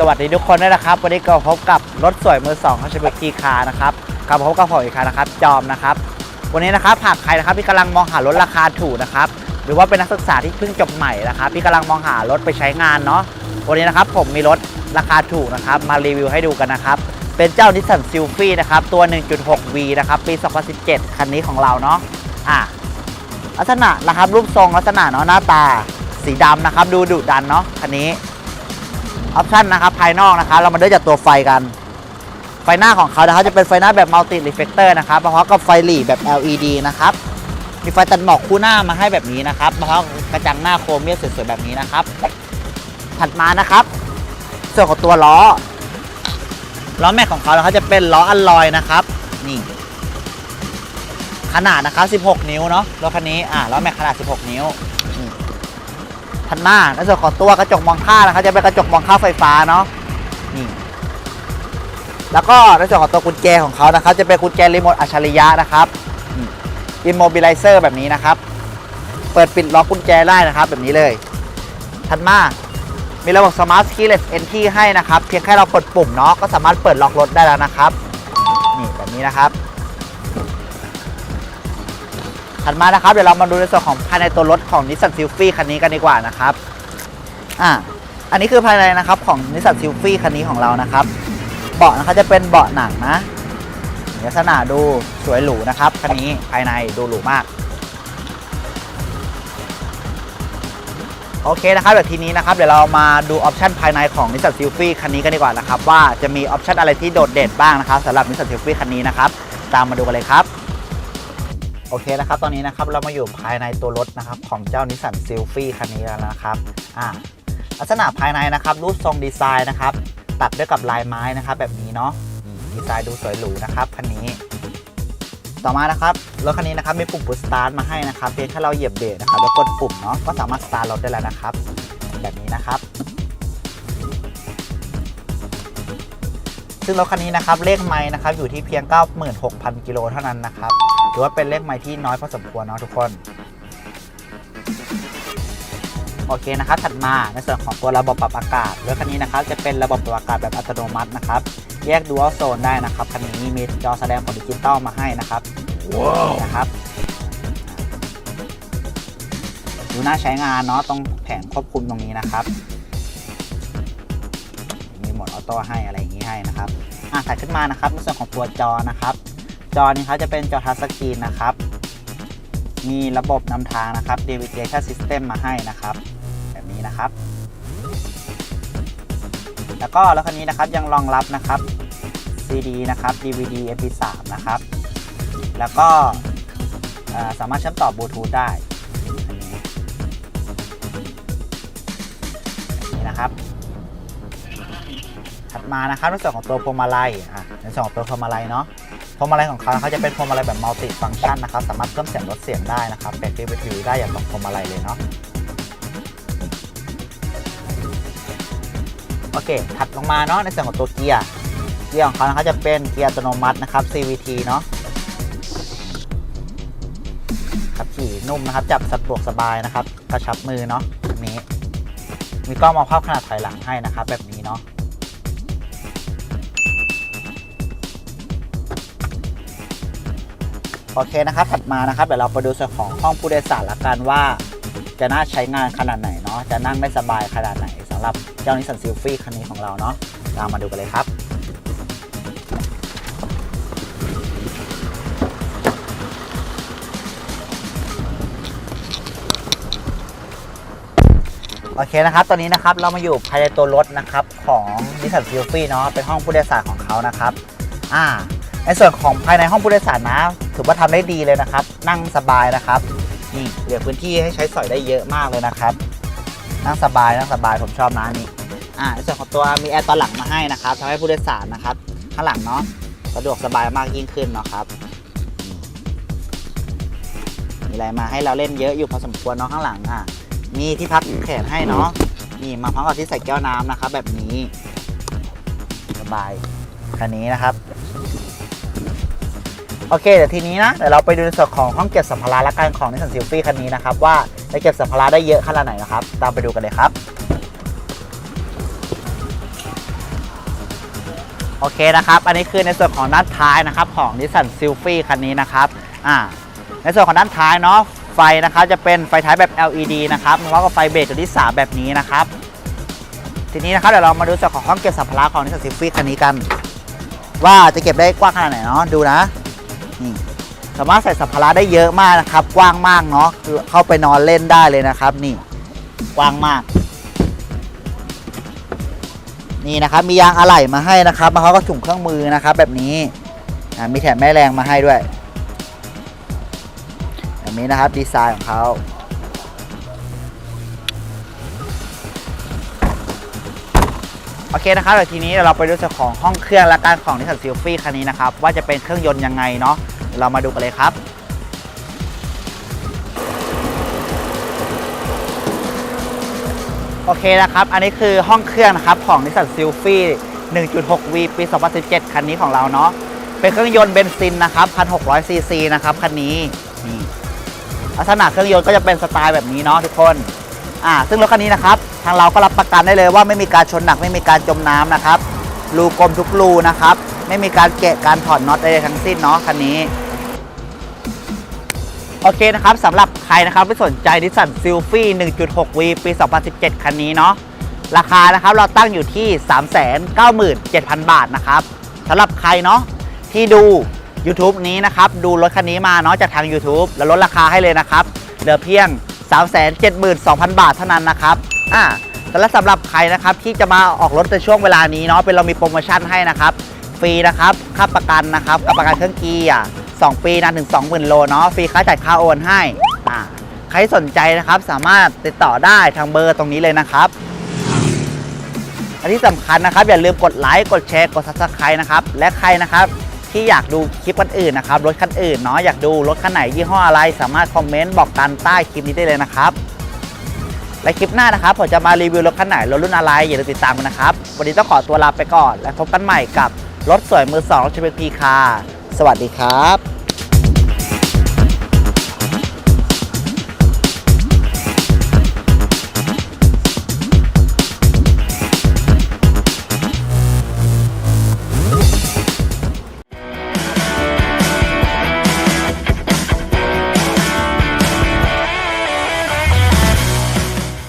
สวัสดีทุกคนด้วยนะครับ วันนี้ก็พบกับรถสวยมือสองของชเบกีคานะครับกับพบกับผมอีกครั้งนะครับ จอมนะครับ วันนี้นะครับหากใครนะครับที่กำลังมองหารถราคาถูกนะครับ หรือว่าเป็นนักศึกษาที่เพิ่งจบใหม่นะครับที่กำลังมองหารถไปใช้งานเนาะวันนี้นะครับผมมีรถราคาถูกนะครับ มารีวิวให้ดูกันนะครับ เป็นเจ้านิสสันซิลฟี่นะครับตัว 1.6V นะครับปี 2017 คันนี้ของเราเนาะอะลักษณะนะครับรูปทรงลักษณะเนาะหน้าตาสีดำนะครับ ดูดุดันเนาะคันนี้ ออปชันนะครับภายนอกนะครับเรามาด้วยจากตัวไฟกัน ไฟหน้าของเขานะครับจะเป็นไฟหน้าแบบมัลติรีเฟกเตอร์นะครับมาพร้อมกับไฟหลีแบบ LED นะครับมีไฟตัดหมอกคู่หน้ามาให้แบบนี้นะครับมาพร้อมกับกระจังหน้าโครเมียมสวยๆแบบนี้นะครับ ถัดมานะครับ ส่วนของตัวล้อล้อแม็กของเขานะครับจะเป็นล้ออัลลอยนะครับนี่ขนาดนะครับ 16 นิ้วเนาะรถคันนี้อ่าล้อแม็กขนาด 16 นิ้ว ทันหน้าในส่วนของตัวกระจกมองข้างนะครับจะเป็นกระจกมองข้างไฟฟ้าเนาะนี่แล้วก็ในส่วนของตัวกุญแจของเขานะครับ จะเป็นกุญแจรีโมทอัจฉริยะนะครับอิมโมบิลิเซอร์แบบนี้นะครับ เปิดปิดล็อกกุญแจได้นะครับแบบนี้เลย ทันมามีระบบ Smart Keyless Entry ให้นะครับ เพียงแค่เรากดปุ่มเนาะก็สามารถเปิดล็อกรถได้แล้วนะครับ นี่แบบนี้นะครับ ถัดมานะครับเดี๋ยวเรามาดูในส่วนของภายในตัวรถของ Nissan Sylphy คันนี้กันดีกว่านะครับอ่าอันนี้คือภายในนะครับของ Nissan Sylphy คันนี้ของเรานะครับ เบาะนะครับจะเป็นเบาะหนังนะลักษณะดูสวยหรูนะครับคันนี้ภายในดูหรูมากโอเคนะครับเดี๋ยวทีนี้นะครับเดี๋ยวเรามาดูออปชันภายในของ Nissan Sylphy คันนี้กันดีกว่านะครับว่าจะมีออปชันอะไรที่โดดเด่นบ้างนะครับสำหรับ Nissan Sylphy คันนี้นะครับตามมาดูกันเลยครับ โอเคนะครับตอนนี้นะครับเรามาอยู่ภายในตัวรถนะครับของเจ้า Nissan Sylphy คันนี้แล้วนะครับอ่าลักษณะภายในนะครับรูปทรงดีไซน์นะครับตัดด้วยกับลายไม้นะครับแบบนี้เนาะดีไซน์ดูสวยหรูนะครับคันนี้ ต่อมานะครับรถคันนี้นะครับมีปุ่ม push start มาให้นะครับเพียงแค่เราเหยียบเบรกนะครับแล้วกดปุ่มเนาะก็สามารถสตาร์ทรถได้แล้วนะครับ แบบนี้นะครับ ซึ่งรถคันนี้นะครับเลขไม้นะครับอยู่ที่เพียง 96,000 กิโลเท่านั้นนะครับ ถือว่าเป็นเลขไม้ที่น้อยพอสมควรเนาะทุกคน โอเคนะครับถัดมาในส่วนของตัวระบบปรับอากาศรถคันนี้นะครับจะเป็นระบบปรับอากาศแบบอัตโนมัตินะครับแยกดูอัลโซนได้นะครับคันนี้มีจอแสดงผลดิจิตอลมาให้นะครับว้าวนะครับดูน่าใช้งานเนาะตรงแผงควบคุมตรงนี้นะครับ มีโหมดออโต้ให้อะไรอย่างนี้ให้นะครับอะถัดขึ้นมานะครับในส่วนของตัวจอนะครับ จอนี้เขาจะเป็นจอทัชสกรีนนะครับ มีระบบนำทางนะครับ Navigation System มาให้นะครับ แบบนี้นะครับ แล้วก็รถคันนี้นะครับยังรองรับนะครับ CD นะครับ DVD MP3 นะครับ แล้วก็สามารถเชื่อมต่อบลูทูธได้อันนี้นี่นะครับ ถัดมานะครับในส่วนของตัวพวงมาลัยอะในส่วนของตัวพวงมาลัยเนาะ พวงมาลัยของเขาเขาจะเป็นพวงมาลัยแบบมัลติฟังก์ชันนะครับ สามารถเพิ่มเสียงลดเสียงได้นะครับแปลงที่วิทยุได้อย่างกับพวงมาลัยเลยเนาะโอเค ถัดลงมาเนาะในส่วนของตัวเกียร์เกียร์ของเขานะครับจะเป็นเกียร์อัตโนมัตินะครับ CVT เนาะขับขี่นุ่มนะครับ จับสะดวกสบายนะครับ กระชับมือเนาะนี้ มีกล้องมองภาพขนาดถอยหลังให้นะครับ แบบนี้เนาะ โอเคนะครับ ถัดมานะครับเดี๋ยวเราไปดูส่วนของห้องผู้โดยสารละกันว่า จะน่าใช้งานขนาดไหนเนาะจะนั่งได้สบายขนาดไหนสำหรับเจ้านิสสันซิลฟี่คันนี้ของเราเนาะตามมาดูกันเลยครับโอเคนะครับ ตอนนี้นะครับเรามาอยู่ภายในตัวรถนะครับของนิสสันซิลฟี่เนาะ เป็นห้องผู้โดยสารของเขานะครับ อ่า ในส่วนของภายในห้องผู้โดยสารนะถือว่าทำได้ดีเลยนะครับ นั่งสบายนะครับนี่เหลือพื้นที่ให้ใช้สอยได้เยอะมากเลยนะครับ นั่งสบายนั่งสบายผมชอบนะนี่อ่าในส่วนของตัวมีแอร์ตอนหลังมาให้นะครับทำให้ผู้โดยสารนะครับข้างหลังเนาะสะดวกสบายมากยิ่งขึ้นเนาะครับมีอะไรมาให้เราเล่นเยอะอยู่พอสมควรเนาะข้างหลังอะมีที่พักแขนให้เนาะนี่มาพร้อมกับที่ใส่แก้วน้ำนะครับ แบบนี้ สบายคันนี้นะครับ โอเคเดี๋ยวทีนี้นะเดี๋ยวเราไปดูในส่วนของห้องเก็บสัมภาระและกันของนิสสันซิลฟี่คันนี้นะครับว่าจะเก็บสัมภาระได้เยอะขนาดไหนนะครับ ตามไปดูกันเลยครับ โอเคนะครับ อันนี้คือในส่วนของด้านท้ายนะครับของนิสสันซิลฟี่คันนี้นะครับอ่าในส่วนของด้านท้ายเนาะไฟนะครับจะเป็นไฟท้ายแบบ LED นะครับพร้อมกับไฟเบรกตัวที่ 3 แบบนี้นะครับ ทีนี้นะครับเดี๋ยวเรามาดูส่วนของห้องเก็บสัมภาระของนิสสันซิลฟี่คันนี้กัน ว่าจะเก็บได้กว้างขนาดไหนเนาะดูนะ นี่สามารถใส่สัมภาระได้เยอะมากนะครับ กว้างมากเนาะคือเข้าไปนอนเล่นได้เลยนะครับ นี่กว้างมาก นี่นะครับ มียางอะไหล่มาให้นะครับมาเขาก็ถุงเครื่องมือนะครับ แบบนี้มีแถมแม่แรงมาให้ด้วย แบบนี้นะครับดีไซน์ของเขา อเคนะครับเดี๋ยวทีนี้เราไปดูส่วนของห้องเครื่องและการของนิสสันซิลฟี่คันนี้นะครับว่าจะเป็นเครื่องยนต์ยังไงเนาะเรามาดูกันเลยครับโอเคนะครับ อันนี้คือห้องเครื่องนะครับของ Nissan Sylphy 1.6V ปี 2017 คันนี้ของเราเนาะ เป็นเครื่องยนต์เบนซินนะครับ1,600ซีซีนะครับคันนี้ นี่ ลักษณะเครื่องยนต์ก็จะเป็นสไตล์แบบนี้เนาะทุกคน อ่าซึ่งรถคันนี้นะครับทางเราก็รับประกันได้เลยว่าไม่มีการชนหนักไม่มีการจมน้ำนะครับรูกลมทุกรูนะครับ ไม่มีการแกะการถอดน็อตใดๆทั้งสิ้นเนาะคันนี้โอเคนะครับสำหรับใครนะครับที่สนใจนิสสันซิลฟี่ 1.6V ปี 2017 คันนี้เนาะราคานะครับเราตั้งอยู่ที่ 397,000 บาทนะครับสำหรับใครเนาะที่ดู YouTube นี้นะครับ ดูรถคันนี้มาเนาะจากทาง YouTube แล้วลดราคาให้เลยนะครับ เหลือเพียง 372,000 บาทเท่านั้นนะครับอ่าแต่และสำหรับใครนะครับที่จะมาออกรถในช่วงเวลานี้เนาะเป็นเรามีโปรโมชั่นให้นะครับฟรีนะครับค่าประกันนะครับค่าประกันเครื่องเกียร์2ปีนานถึง 20,000 โลเนาะฟรีค่าจ่ายค่าโอนให้อ่าใครสนใจนะครับสามารถติดต่อได้ทางเบอร์ตรงนี้เลยนะครับอันที่สำคัญนะครับอย่าลืมกดไลค์กดแชร์กด subscribe นะครับและใครนะครับ ที่อยากดูคลิปคันอื่นนะครับรถคันอื่นเนาะอยากดูรถคันไหนยี่ห้ออะไร สามารถคอมเมนต์บอกกันใต้คลิปนี้ได้เลยนะครับ และคลิปหน้านะครับผมจะมารีวิวรถคันไหนรถรุ่นอะไรอย่าลืมติดตามกันนะครับ วันนี้ต้องขอตัวลาไปก่อน และพบกันใหม่กับรถสวยมือสองรถเชฟพีคาสวัสดีครับ